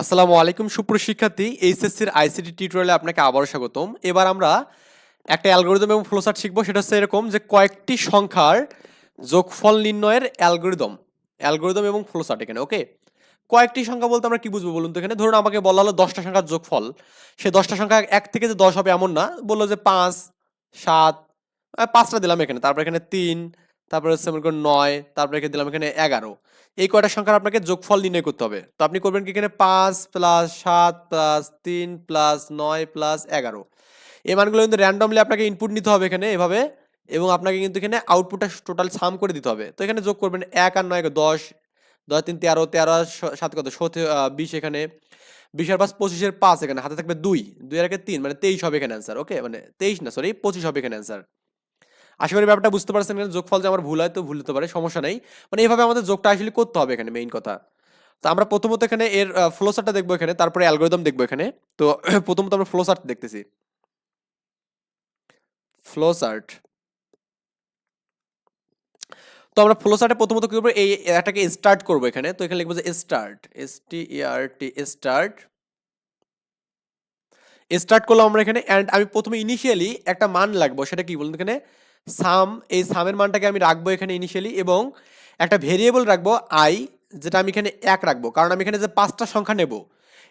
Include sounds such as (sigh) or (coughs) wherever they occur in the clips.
আসসালামু আলাইকুম সুপ্রশিক্ষার্থী এইচএসসির আইসিটি টিউটোরিয়ালে আপনাকে আবারও স্বাগতম। এবার আমরা একটা অ্যালগোরিদম এবং ফ্লোচার্ট শিখব। সেটা হচ্ছে এরকম যে কয়েকটি সংখ্যার যোগফল নির্ণয়ের অ্যালগোরিদম। অ্যালগোরিদম এবং ফ্লোচার্ট এখানে ওকে কয়েকটি সংখ্যা বলতে আমরা কি বুঝব বলুন তো এখানে? ধরুন আমাকে বলা হলো দশটা সংখ্যার যোগফল। সে দশটা সংখ্যা এক থেকে যে দশ হবে এমন না। বলল যে পাঁচ, সাত পাঁচটা দিলাম এখানে। তারপর এখানে তিন তারপরে হচ্ছে মনে করুন নয়, তারপরে এখানে দিলাম এখানে এগারো। এই কয়টা সংখ্যার আপনাকে যোগফল নির্ণয় করতে হবে? তো আপনি করবেন কি এখানে পাঁচ প্লাস সাত প্লাস তিন প্লাস নয় প্লাস এগারো। এই মানগুলো কিন্তু র্যান্ডমলি আপনাকে ইনপুট নিতে হবে এখানে এভাবে এবং আপনাকে কিন্তু এখানে আউটপুটটা টোটাল সাম করে দিতে হবে। তো এখানে যোগ করবেন এক আর নয় দশ। দশ, তিন, তেরো তেরো সাত কত? সতে বিশ এখানে। বিশ আর পাঁচ পঁচিশের পাঁচ এখানে। হাতে থাকবে দুই। দুই আর তিন মানে তেইশ হবে এখানে অ্যান্সার ওকে মানে তেইশ না সরি পঁচিশ হবে এখানে অ্যান্সার আশা করি ব্যাপারটা বুঝতে পারছেন এখানে যোগফল যে আমার ভুল হয় তো ভুল হতে পারে, সমস্যা নেই। মানে এইভাবে আমাদের যোগটা আসলে করতে হবে এখানে মেইন কথা। তো আমরা প্রথমত এখানে এর ফ্লোচার্টটা দেখব এখানে, তারপরে অ্যালগোরিদম দেখব এখানে। তো (clears throat) প্রথমত আমরা ফ্লোচার্ট দেখতেছি। ফ্লোচার্ট তো আমরা ফ্লোচার্টে প্রথমত কি করব? এই এটাকে স্টার্ট করব এখানে। তো এখানে লিখব যে start S T R T start start করলাম আমরা এখানে অ্যান্ড আমি প্রথমে ইনিশিয়ালি একটা মান লাগবো, সেটা কি বলুন এখানে? সাম, এই সামের মানটাকে আমি রাখব এখানে ইনিশিয়ালি এবং একটা ভেরিয়েবল রাখব আই যেটা আমি এখানে এক রাখব। কারণ আমি এখানে যে পাঁচটা সংখ্যা নেব,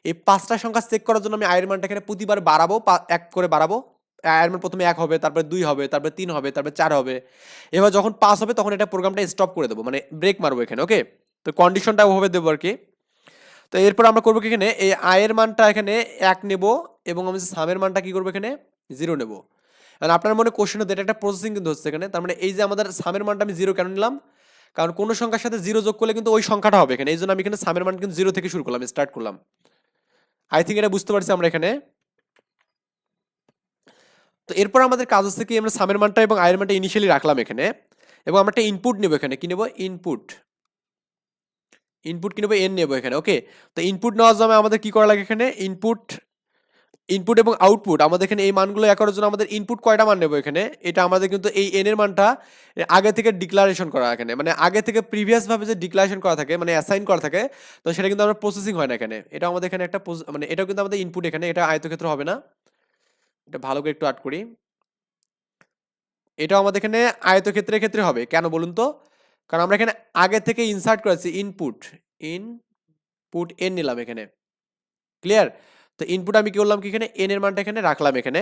এই পাঁচটা সংখ্যা চেক করার জন্য আমি আয়ের মানটা এখানে প্রতিবার বাড়াবো এক করে বাড়াবো। আয়ের মান প্রথমে এক হবে, তারপরে দুই হবে, তারপরে তিন হবে, তারপরে চার হবে। এবার যখন পাস হবে, তখন এটা প্রোগ্রামটা স্টপ করে দেবো মানে ব্রেক মারবো এখানে ওকে তো কন্ডিশনটা ওভাবে দেবো আর কি তো এরপর আমরা করব কি এখানে, এই আয়ের মানটা এখানে এক নেব এবং আমি সামের মানটা কি করব এখানে? জিরো নেব। কারণ আপনার মনে কোশ্চেন হতে, এটা একটা প্রসেসিং কিন্তু হচ্ছে এখানে। তার মানে এই যে আমাদের সামের মানটা আমি জিরো কেন নিলাম? কারণ কোনো সংখ্যার সাথে জিরো যোগ করলে কিন্তু ওই সংখ্যাটা হবে এখানে। এই জন্য আমি এখানে সামের মান কিন্তু জিরো থেকে শুরু করলাম স্টার্ট করলাম। আই থিঙ্ক এটা বুঝতে পারছি আমরা এখানে। তো এরপর আমাদের কাজ হচ্ছে কি, আমরা সামের মানটা এবং আয়ের মানটা ইনিশিয়ালি রাখলাম এখানে। এবং আমরা একটা ইনপুট নেব এখানে। কি নেব? ইনপুট ইনপুট কি নেব? এন নেব এখানে। ওকে তো ইনপুট নেওয়ার জন্য আমাদের কি করা লাগে এখানে? ইনপুট ইনপুট এবং আউটপুট আমাদের এখানে এই মানগুলো এক করার জন্য আমাদের ইনপুট কয়টা মান নেব এখানে? এটা আমাদের কিন্তু এই এন এর মানটা আগে থেকে ডিক্লারেশন করা এখানে। মানে আগে থেকে প্রিভিয়াসভাবে যে ডিক্লারেশন করা থাকে মানে অ্যাসাইন করা থাকে, তো সেটা কিন্তু আমরা প্রসেসিং হয় না এখানে। এটা আমাদের এখানে একটা মানে এটাও কিন্তু আমাদের ইনপুট এখানে, এটা আয়তক্ষেত্র হবে না। এটা ভালো করে একটু আট করি। এটাও আমাদের এখানে আয়তক্ষেত্রের ক্ষেত্রে হবে। কেন বলুন তো? কারণ আমরা এখানে আগে থেকে ইনসার্ট করেছি ইনপুট ইনপুট এন নিলাম এখানে। ক্লিয়ার তো ইনপুট আমি কি করলাম কি এখানে? এন এর মানটা এখানে রাখলাম এখানে।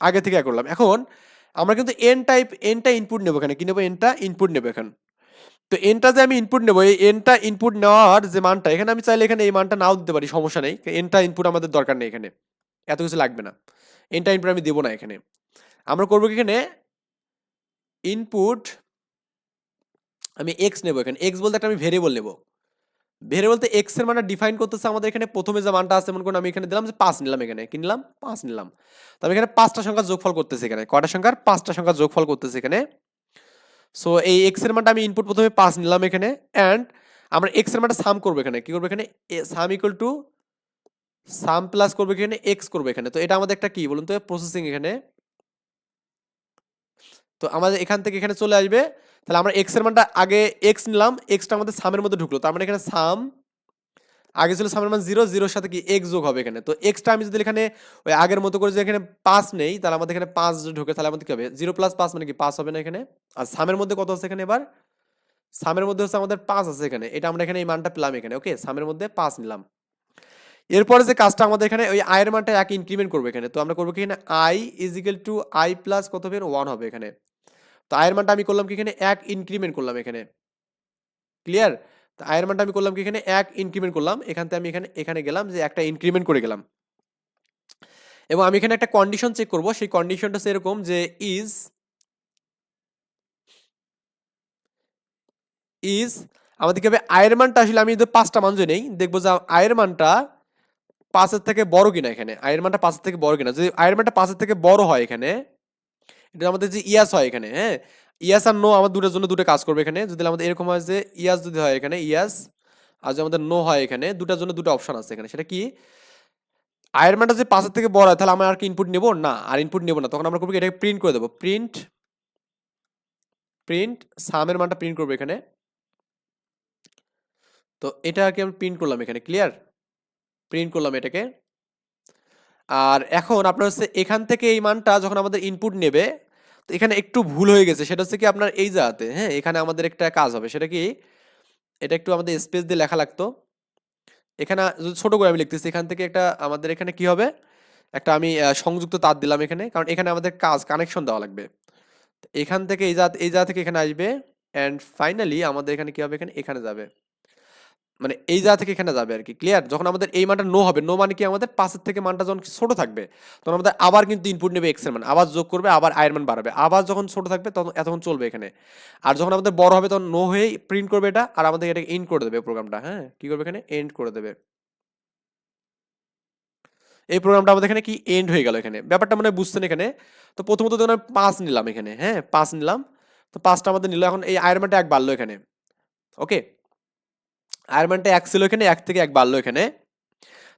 আগে থেকে করলাম। এখন আমরা কিন্তু এন টাইপ এনটা ইনপুট নেব এখানে। কি নেব? এনটা ইনপুট নেব এখন। তো এনটা যে আমি ইনপুট নেব, এই এনটা ইনপুট নেওয়ার যে মানটা, এখানে আমি চাইলে এখানে এই মানটা নাও দিতে পারি, সমস্যা নেই। এনটা ইনপুট আমাদের দরকার নেই এখানে। এত কিছু লাগবে না। এনটা ইনপুট আমি দেবো না এখানে। আমরা করব এখানে? ইনপুট আমি এক্স নেব এখানে। এক্স বলতে একটা আমি ভেরিয়েবল নেব। ভেরিয়েবল বলতে এক্সের মানটা ডিফাইন করতেছে আমাদের এখানে। প্রথমে যে মানটা আছে, মনে করুন আমি এখানে দিলাম যে পাঁচ নিলাম এখানে। কি নিলাম? পাঁচ নিলাম। তো আমি এখানে পাঁচটা সংখ্যা যোগফল করতেছি এখানে। কয়টা সংখ্যার? পাঁচটা সংখ্যা যোগফল করতেছি এখানে। সো এই এক্সের মানটা আমি ইনপুট প্রথমে পাঁচ নিলাম এখানে। অ্যান্ড আমরা এক্সের মানটা সাম করব এখানে। কি করব এখানে? Sum equal to sum plus করব এখানে এক্স করব এখানে। তো এটা আমাদের একটা কি বলুন তো? প্রসেসিং এখানে। তো আমাদের এখান থেকে এখানে চলে আসবে তাহলে আমরা এক্সের মানটা আগে এক্স নিলাম এক্সটা আমাদের সামের মধ্যে ঢুকলো। তার মানে এখানে সাম আগে ছিল সামের মান জিরো জিরোর সাথে কি এক্স যোগ হবে এখানে। তো এক্সটা আমি যদি এখানে ওই আগের মতো করে যদি এখানে পাঁচ নেই, তাহলে আমাদের এখানে পাঁচ ঢুকে, তাহলে আমাদের কি হবে? জিরো প্লাস পাঁচ মানে কি পাঁচ হবে না এখানে? আর সামের মধ্যে কত আছে এখানে এবার? সামের মধ্যে হচ্ছে আমাদের পাঁচ আছে এখানে। এটা আমরা এখানে এই মানটা পেলাম এখানে ওকে সামের মধ্যে পাঁচ নিলাম। এরপরে যে কাজটা আমাদের এখানে ওই আয়ের মানটা এক ইনক্রিমেন্ট করব এখানে। তো আমরা করব কি এখানে? I is equal to i plus কত হবে? ওয়ান হবে এখানে। আয়ের মানটা আমি করলাম কি এখানে এক ইনক্রিমেন্ট করলাম এখানে। ক্লিয়ার তো আয়ের মানটা আমি করলাম কি এখানে এক ইনক্রিমেন্ট করলাম। এখান থেকে আমি এখানে এখানে গেলাম যে একটা ইনক্রিমেন্ট করে গেলাম। এবং আমি এখানে একটা কন্ডিশন চেক করব। সেই কন্ডিশনটা সেরকম যে ইজ ইজ আমাদের কি হবে? আয়ের মানটা আসলে আমি যদি পাঁচটা মান নেই, দেখব যে আয়ের মানটা পাঁচের থেকে বড় কিনা এখানে। আয়ের মানটা পাঁচের থেকে বড় কিনা। যদি আয়ের মানটা পাঁচের থেকে বড় হয় এখানে এটা আমাদের যে ইয়াস হয় এখানে হ্যাঁ? ইয়াস আর নো আমার দুটোর জন্য দুটো কাজ করবে এখানে। যদি আমাদের এরকম হয় যে ইয়াস যদি হয় এখানে, ইয়াস, আর যদি আমাদের নো হয় এখানে দুটার জন্য দুটো অপশন আছে এখানে। সেটা কি? আয়ের মানটা যে পাঁচের থেকে বড় হয়, তাহলে আমরা আর কি ইনপুট নেব? না, আর ইনপুট নেব না। তখন আমরা করব এটাকে প্রিন্ট করে দেবো। প্রিন্ট প্রিন্ট সামের মানটা প্রিন্ট করব এখানে। তো এটা আর কি আমি প্রিন্ট করলাম এখানে ক্লিয়ার প্রিন্ট করলাম এটাকে। আর এখন আপনার হচ্ছে এখান থেকে এই মানটা যখন আমাদের ইনপুট নেবে তো এখানে একটু ভুল হয়ে গেছে। সেটা হচ্ছে কি আপনার এই জায়গাতে হ্যাঁ? এখানে আমাদের একটা কাজ হবে। সেটা কি? এটা একটু আমাদের স্পেস দিয়ে লেখা লাগতো। এখানে যদি ছোট করে আমি লিখতেছি, এখান থেকে একটা আমাদের এখানে কি হবে? একটা আমি সংযুক্ত তার দিলাম এখানে। কারণ এখানে আমাদের কাজ কানেকশন দেওয়া লাগবে। এখান থেকে এই জাত এই জায়গা থেকে এখানে আসবে। অ্যান্ড ফাইনালি আমাদের এখানে কি হবে? এখানে এখানে যাবে। মানে এই জায়গা থেকে এখানে যাবে আর কি ক্লিয়ার যখন আমাদের এই মানটা নো হবে নো মানে কি আমাদের পাশের থেকে মানটা যখন ছোট থাকবে, তখন আমাদের আবার কিন্তু ইনপুট নেবে এক্সের মান, আবার যোগ করবে, আবার আয়ের মান বাড়াবে, আবার যখন ছোট থাকবে তখন, এতক্ষণ চলবে এখানে। আর যখন আমাদের বড় হবে তখন নো হয়েই প্রিন্ট করবে এটা, আর আমাদের এটাকে এন্ড করে দেবে প্রোগ্রামটা হ্যাঁ? কি করবে এখানে? এন্ড করে দেবে। এই প্রোগ্রামটা আমাদের এখানে কি? এন্ড হয়ে গেল এখানে। ব্যাপারটা মানে বুঝছেন এখানে? তো প্রথমত যখন আমি পাঁচ নিলাম এখানে হ্যাঁ? পাঁচ নিলাম, তো পাঁচটা আমাদের নিল, এখন এই আয়রম্যানটা এক বাড়লো এখানে। ওকে আয়রম্যানটা এক ছিল এখানে, এক থেকে এক বাড়লো এখানে।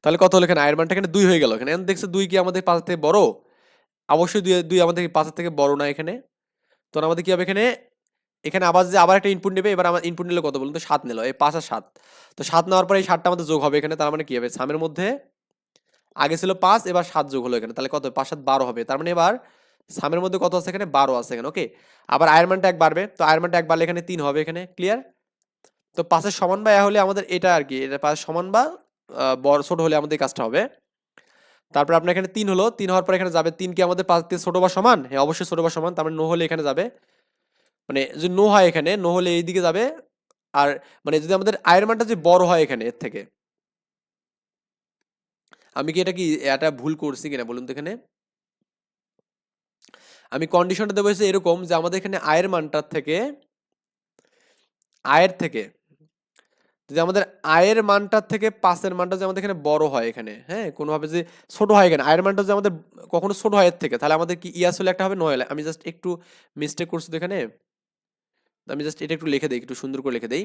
তাহলে কত হলো এখানে? আয়রম্যানটা এখানে দুই হয়ে গেল। এখানে এখন দেখছে দুই কি আমাদের পাঁচ থেকে বড়? অবশ্যই দুই দুই আমাদের পাঁচের থেকে বড় না এখানে? তখন আমাদের কী হবে এখানে? এখানে আবার যে আবার একটা ইনপুট নেবে, এবার আমার ইনপুট নিলে কত বলুন তো? সাত নিল, এই পাঁচ আর সাত। তো সাত নেওয়ার পরে এই সাতটা আমাদের যোগ হবে এখানে, তার মানে কী হবে? সামের মধ্যে আগে ছিল পাঁচ, এবার সাত যোগ হলো এখানে। তাহলে কত পাঁচ, সাত, বারো হবে। তার মানে এবার সামের মধ্যে কত আছে এখানে? বারো আছে এখানে ওকে আবার আয়ারম্যানটা এক বাড়বে। তো আয়ারম্যানটা এক বাড়লে এখানে তিন হবে এখানে ক্লিয়ার তো পাশের সমান বা হলে আমাদের এটা আর কি এটা পাঁচের সমান বা বড়, ছোট হলে আমাদের কাজটা হবে। তারপর আপনার এখানে তিন হলো, তিন হওয়ার পর এখানে যাবে তিন কি আমাদের পাঁচ থেকে ছোটো বা সমান? হ্যাঁ অবশ্যই ছোট বা সমান তার মানে নো হলে এখানে যাবে। মানে যদি নো হয় এখানে, নো হলে এই দিকে যাবে। আর মানে যদি আমাদের আয়ের মানটা যে বড় হয় এখানে, এর থেকে। আমি কি এটা কি এটা ভুল করছি কিনা বলুন তো এখানে? আমি কন্ডিশনটা দেবো এরকম যে আমাদের এখানে আয়ের মানটার থেকে, আয়ের থেকে যদি আমাদের আয়ের মানটার থেকে পাঁচের মানটা যে আমাদের এখানে বড় হয় এখানে হ্যাঁ? কোনোভাবে যে ছোট হয় এখানে, আয়ের মানটা যে আমাদের কখনো ছোট হয় এর থেকে, তাহলে আমাদের কি ইয়াস হলে একটা হবে, নয় আমি জাস্ট একটু মিস্টেক করছি তো এখানে। আমি জাস্ট এটা একটু লিখে দিই, একটু সুন্দর করে লিখে দিই।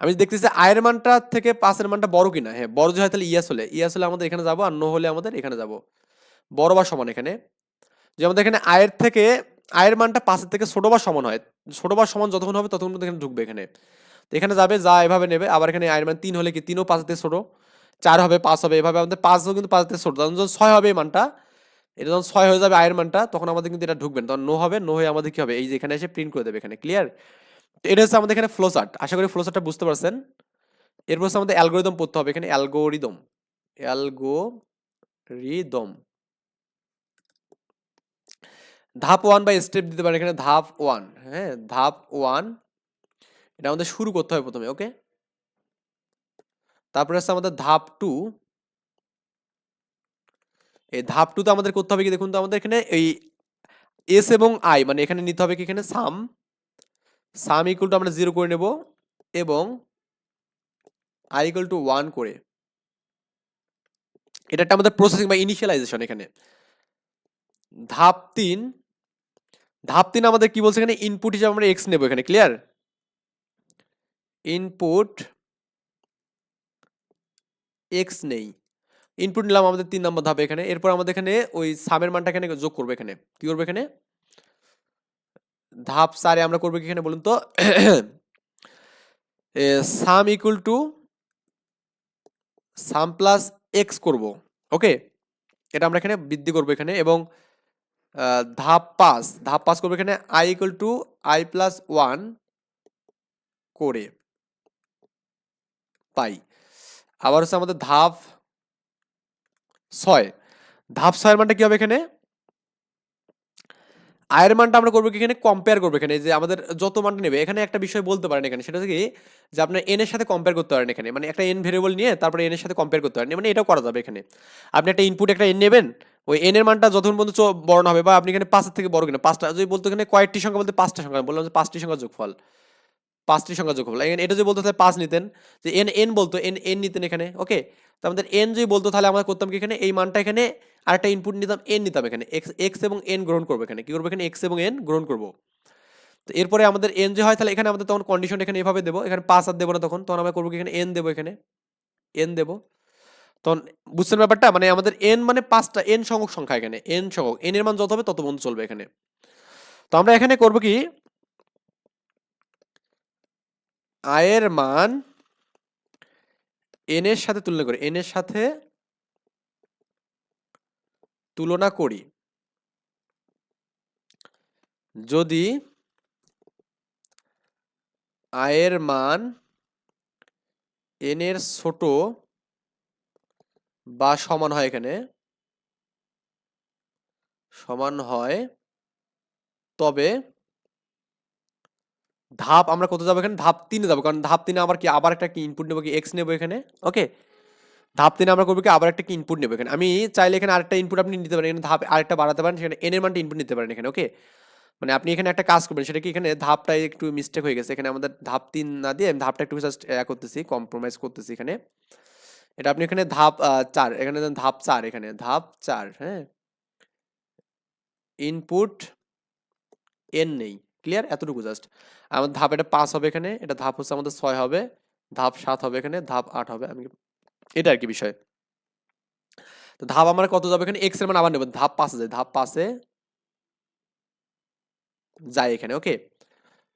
আমি দেখতেছি আয়ের মানটা থেকে পাঁচের মানটা বড় কিনা হ্যাঁ বড় যদি হয় তাহলে ইয়াস হলে ইয়াস হলে আমাদের এখানে যাব আর নো হলে আমাদের এখানে যাব। বড় বা সমান এখানে। যে আমাদের এখানে আয়ের থেকে, আয়ের মানটা পাশের থেকে ছোট বা সমান হয়, ছোট বা সমান যতক্ষণ হবে ততক্ষণ এখানে ঢুকবে এখানে। তো এখানে যাবে, যা এভাবে নেবে। আবার এখানে আয়ের মান তিন হলে কি তিনও থেকে ছোট? চার হবে, পাঁচ হবে, এভাবে আমাদের পাঁচও কিন্তু থেকে ছোট। তখন যখন ছয় হবে এই মানটা, এটা যখন ছয় হয়ে যাবে আয়ের মানটা তখন আমাদের কিন্তু এটা ঢুকবে না। তখন নো হবে নো হয়ে আমাদের কি হবে? এই যে এখানে এসে প্রিন্ট করে দেবে এখানে ক্লিয়ার তো এটা হচ্ছে আমাদের এখানে ফ্লো চার্ট আশা করি ফ্লো চার্টটা বুঝতে পারছেন। এরপর হচ্ছে আমাদের অ্যালগোরিদম পড়তে হবে এখানে অ্যালগোরিদম অ্যালগোরিদম ধাপ ওয়ান বা স্টেপ দিতে পারেন এখানে, ধাপ ওয়ান হ্যাঁ ধাপ ওয়ান এটা আমাদের শুরু করতে হবে প্রথমে, ওকে? তারপরে হচ্ছে আমাদের ধাপ টু। এই ধাপ টু তো আমাদের করতে হবে কি দেখুন তো, আমাদের এখানে এই এস এবং আই মানে এখানে নিতে হবে কি এখানে? সাম। সাম ইকুয়াল টু আমরা জিরো করে নেব এবং আই ইকুয়াল টু ওয়ান করে। এটা একটা আমাদের প্রসেসিং বা ইনিশিয়ালাইজেশন এখানে। ধাপ তিন। ধাপ তিন আমাদের কি বলছে এখানে? ইনপুট হিসাবে আমরা এক্স নেব এখানে ক্লিয়ার ইনপুট এক্স নেই। ইনপুট নিলাম আমাদের তিন নম্বর ধাপে এখানে। এরপর আমাদের এখানে ওই সামের মানটা এখানে যোগ করবে এখানে। কি করবে এখানে? ধাপ সারে আমরা করব কি এখানে বলুন তো? Sum equal to sum plus x করব। ওকে এটা আমরা এখানে বৃদ্ধি করব এখানে এবং ধাপ পাস ধাপ পাস করব এখানে i equal to i plus one করে। পাই। আবার হচ্ছে আমাদের ধাপ ছয়। ধাপ ছয়ের মানটা কি হবে এখানে? আয়ের মানটা আমরা করব কি এখানে? কম্পেয়ার করব এখানে। যে আমাদের যত মানটা নেবে, এখানে একটা বিষয় বলতে পারেন এখানে, সেটা হচ্ছে কি যে আপনার এন এর সাথে কম্পেয়ার করতে পারেন এখানে। মানে একটা এন ভেরিয়েবল নিয়ে তারপরে এন এর সাথে কম্পেয়ার করতে পারেন। মানে এটাও করা যাবে এখানে। আপনি একটা ইনপুট একটা এন নেবেন, ওই এন এর মানটা যতক্ষণ পর্যন্ত বড় না হবে বা আপনি এখানে পাঁচের থেকে বড় কিনা, পাঁচটা, যদি বলতো এখানে কয়েকটি সংখ্যা বলতে পাঁচটা সংখ্যা, বললাম যে পাঁচটি সংখ্যা যোগফল। পাঁচটি সংখ্যা যোগফল। এটা যদি বলতো তাহলে পাঁচ নিতেন, যে এন এন বলতো এন এন নিতেন এখানে ওকে তো আমাদের এন যদি বলতো তাহলে আমরা করতাম কি এখানে? এই মানটা এখানে, আরেকটা ইনপুট নিতাম এন নিতাম এখানে। এক্স এক্স এবং এন গ্রহণ করব এখানে। কি করব এখানে? এক্স এবং এন গ্রহণ করব। তো এরপরে আমাদের এন যে হয়, তাহলে এখানে আমাদের তখন কন্ডিশন এখানে এভাবে দেবো। এখানে পাঁচ আর দেবো না তখন তখন আমরা করব কি এখানে? এন দেবো এখানে। এন দেবো। তখন বুঝছেন ব্যাপারটা? মানে আমাদের এন মানে পাঁচটা এন সংখ্যক সংখ্যা এখানে। এন সংখ্যক এন এর মান যত হবে তত পর্যন্ত চলবে এখানে। তো আমরা এখানে করব কি? আয়ের মান এন এর সাথে তুলনা করি। এন এর সাথে তুলনা করি। যদি আয়ের মান এন এর ছোট বা সমান হয় এখানে, সমান হয়, তবে ধাপ আমরা কত যাব এখানে? ধাপ তিনে যাব। কারণ ধাপ তিনে আবার কি, আবার একটা কি ইনপুট নেব কি? এক্স নেব এখানে ওকে ধাপ তিনে আমরা করব কি, আবার একটা কি ইনপুট নেব এখানে। আমি চাইলে এখানে আরেকটা ইনপুট আপনি নিতে পারেন। এখানে ধাপ আরেকটা বাড়াতে পারেন, সেখানে এন এর মানটা ইনপুট নিতে পারেন এখানে ওকে মানে আপনি এখানে একটা কাজ করবেন, সেটা কি এখানে ধাপটা একটু মিস্টেক হয়ে গেছে। এখানে আমাদের ধাপ তিন না দিয়ে আমি ধাপটা একটু জাস্ট করতেছি কম্প্রোমাইজ করতেছি এখানে। এটা আপনি এখানে ধাপ চার, এখানে ধাপ চার, এখানে ধাপ চার হ্যাঁ? ইনপুট এন নেই। ক্লিয়ার এতটুকু জাস্ট আমাদের ধাপ এটা পাঁচ হবে এখানে, এটা ধাপ হচ্ছে আমাদের ছয় হবে, ধাপ সাত হবে এখানে, ধাপ আট হবে। আমি এটা আর কি বিষয়। তো ধাপ আমার কত যাবে এখানে? এক্সের মান আবার নেব, ধাপ পাঁচে যায় ধাপ পাঁচে যায় এখানে ওকে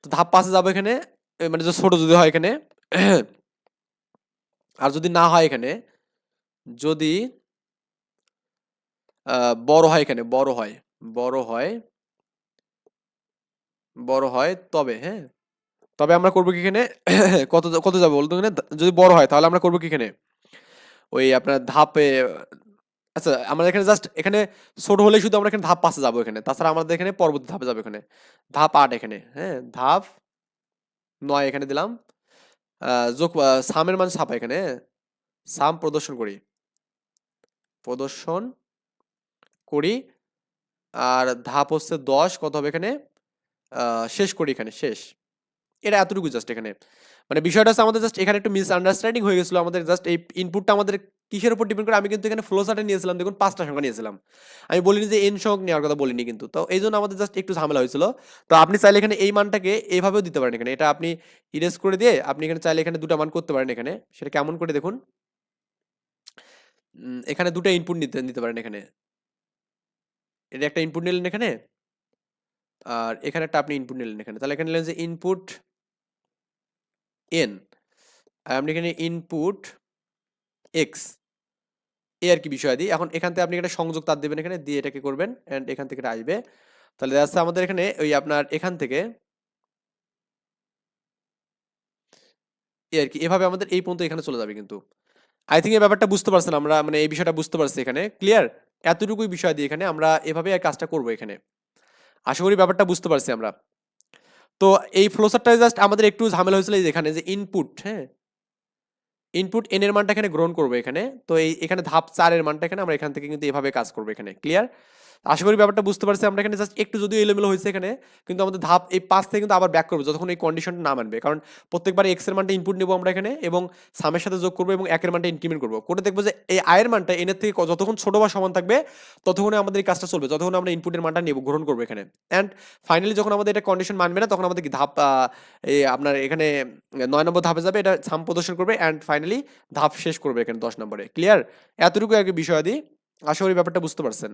তো ধাপ পাশে যাবে এখানে মানে যে ছোট যদি হয় এখানে, আর যদি না হয় এখানে, যদি বড় হয় এখানে, বড় হয় বড় হয় বড় হয়, তবে হ্যাঁ? তবে আমরা করব কি এখানে? (coughs) কত কত যাবে বলতো এখানে? যদি বড় হয়, তাহলে আমরা করব কি এখানে? ওই আপনার ধাপে আচ্ছা আমরা এখানে জাস্ট এখানে ছোট হলে শুধু আমরা এখানে ধাপ পাশে যাব এখানে। তাছাড়া আমাদের এখানে পরবর্তী ধাপে যাবে এখানে। ধাপ আট এখানে হ্যাঁ? ধাপ নয় এখানে দিলাম। যোগ সামের মান ছাপা এখানে হ্যাঁ? সাম প্রদর্শন করি। প্রদর্শন করি। আর ধাপ হচ্ছে দশ, কত হবে এখানে? শেষ করি এখানে, শেষ। এটা এতটুকু জাস্ট এখানে। মানে বিষয়টা হচ্ছে আমাদের জাস্ট এখানে একটু মিস আন্ডারস্ট্যান্ডিং হয়ে গেছিল, আমাদের জাস্ট এই ইনপুটটা আমাদের কিসের উপর ডিপেন্ড করে, আমি কিন্তু এখানে ফ্লো চার্টে নিয়েছিলাম, দেখুন পাঁচটা সংখ্যা নিয়েছিলাম। আমি বলিনি যে এন সংখ্যক নেওয়ার কথা বলিনি কিন্তু, তো এই জন্য আমাদের জাস্ট একটু ঝামেলা হয়েছিল। তো আপনি চাইলে এখানে এই মানটাকে এইভাবেও দিতে পারেন এখানে, এটা আপনি ইরেজ করে দিয়ে আপনি এখানে চাইলে এখানে দুটো মান করতে পারেন এখানে, সেটা কেমন করে দেখুন। এখানে দুটো ইনপুট নিতে নিতে পারেন এখানে। এটা একটা ইনপুট নিলেন এখানে আর এখানে একটা আপনি ইনপুট নিলেন এখানে। তাহলে এখানে নিলেন যে ইনপুট এন আর আপনি এখানে ইনপুট এক্স এ আর কি বিষয় দিই এখন এখান থেকে আপনি একটা সংযোগ তার দেবেন এখানে, দিয়ে এটাকে করবেন অ্যান্ড এখান থেকে আসবে। তাহলে দেখা আমাদের এখানে ওই আপনার এখান থেকে এই আর কি, এভাবে আমাদের এই পর্যন্ত এখানে চলে যাবে কিন্তু। আই থিঙ্ক এই ব্যাপারটা বুঝতে পারছেন আমরা মানে এই বিষয়টা বুঝতে পারছি এখানে। ক্লিয়ার এতটুকুই বিষয় দিয়ে এখানে, আমরা এভাবে কাজটা করব এখানে। আশা করি ব্যাপারটা বুঝতে পারছি আমরা। তো এই ফ্লোসারটা জাস্ট আমাদের একটু ঝামেলা হয়েছিল এখানে যে ইনপুট হ্যাঁ? ইনপুট এন এর মানটা এখানে গ্রহণ করব এখানে। তো এই এখানে ধাপ চারের মানটা এখানে আমরা এখান থেকে কিন্তু এভাবে কাজ করব এখানে ক্লিয়ার আশা করি ব্যাপারটা বুঝতে পারছি। আমরা এখানে জাস্ট একটু যদিও এলোমেলো হয়েছে এখানে, কিন্তু আমাদের ধাপ এই পাঁচ থেকে কিন্তু আবার ব্যাক করব যতক্ষণ এই কন্ডিশনটা না মানবে। কারণ প্রত্যেকবার এক্সের মানটা ইনপুট নেব আমরা এখানে এবং সামের সাথে যোগ করব এবং একের মানটা ইনক্রিমেন্ট করব। করে দেখব যে এই আয়ের মানটা এনের থেকে যতক্ষণ ছোট বা সমান থাকবে, ততক্ষণে আমাদের এই কাজটা চলবে। যতক্ষণ আমরা ইনপুটের মানটা নেব, গ্রহণ করব এখানে। অ্যান্ড ফাইনালি যখন আমাদের এটা কন্ডিশন মানবে না, তখন আমাদের ধাপ এই আপনার এখানে নয় নম্বর ধাপে যাবে, এটা সাম প্রদর্শন করবে অ্যান্ড ফাইনালি ধাপ শেষ করবে এখানে দশ নম্বরে। ক্লিয়ার এতটুকু আর কি বিষয়াদি। আশা করি ব্যাপারটা বুঝতে পারছেন।